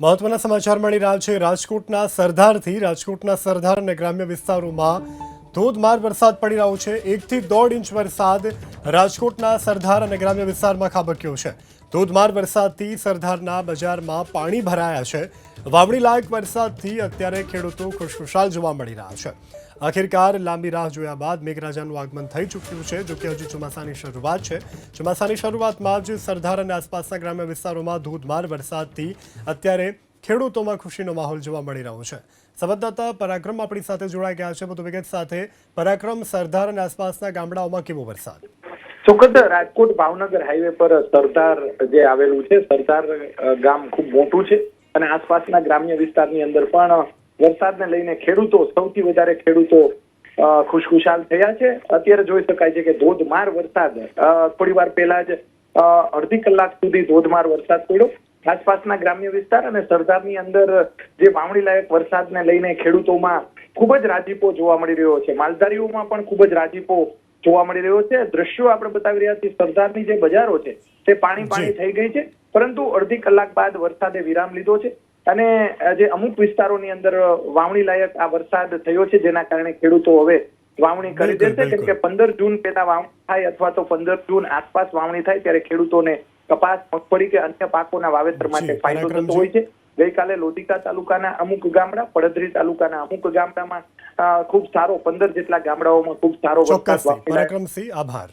મહત્વના સમાચાર મળી રહ્યા છે. રાજકોટના સરદારથી રાજકોટના સરદાર અને ગ્રામ્ય વિસ્તારોમાં ધોધમાર વરસાદ પડી રહ્યો છે. એકથી દોઢ ઇંચ વરસાદ રાજકોટના સરદાર અને ગ્રામ્ય વિસ્તારમાં ખાબક્યો છે. ધોધમાર વરસાદથી સરદારના બજારમાં પાણી ભરાયા છે. વાવણી લાયક વરસાદથી અત્યારે ખેડૂતો ખુશખુશાલ જોવા મળી રહ્યા છે. આખિરકાર લાંબી રાહ જોયા બાદ મેઘરાજાનું આગમન થઈ ચૂક્યું છે, જો કે હજુ ચોમાસાની શરૂઆત છે. ચોમાસાની શરૂઆતમાં જ સરદાર અને આસપાસના ગ્રામ્ય વિસ્તારોમાં ધોધમાર વરસાદથી અત્યારે ખેડૂતોમાં ખુશીનો માહોલ જોવા મળી રહ્યો છે. સંવાદદાતા પરાક્રમ આપણી સાથે જોડાઈ ગયા છે. વધુ વિગત સાથે પરાક્રમ સરદાર અને આસપાસના ગામડાઓમાં કેવો વરસાદ? ચોક્કસ રાજકોટ ભાવનગર હાઈવે પર સરદાર જે આવેલું છે, સરદાર ગામ ખૂબ મોટું છે. અને આસપાસના ગ્રામ્ય વિસ્તારની અંદર પણ વરસાદને લઈને ખેડૂતો સૌથી વધારે ખેડૂતો ખુશખુશાલ થયા છે. અત્યારે જોઈ શકાય છે કે ધોધમાર વરસાદ થોડી વાર પહેલા જ અડધી કલાક સુધી ધોધમાર વરસાદ પડ્યો. આસપાસના ગ્રામ્ય વિસ્તાર અને સરદારની અંદર જે વાવણી લાયક વરસાદને લઈને ખેડૂતોમાં ખૂબ જ રાજીપો જોવા મળી રહ્યો છે. માલધારીઓમાં પણ ખૂબ જ રાજીપો જોવા મળી રહ્યો છે. દ્રશ્યો આપણે બતાવી રહ્યા છીએ. સરદારની જે બજારો છે તે પાણી પાણી થઈ ગઈ છે. પરંતુ અડધી કલાક બાદ વરસાદે વિરામ લીધો છે. અને જે અમુક વિસ્તારોની અંદર વાવણી લાયક આ વરસાદ થયો છે જેના કારણે ખેડૂતો હવે વાવણી કરી દેશે. કેમ કે પંદર જૂન પહેલા વાવણી થાય અથવા તો પંદર જૂન આસપાસ વાવણી થાય ત્યારે ખેડૂતોને કપાસ મગફળી કે અન્ય પાકોના વાવેતર માટે ફાયદો થતો હોય છે. ગઈકાલે લોધિકા તાલુકાના અમુક ગામડા પડધરી તાલુકાના અમુક ગામડામાં ખૂબ સારો પંદર જેટલા ગામડાઓમાં ખૂબ સારો વરસાદ. પરાક્રમસિંહ આભાર.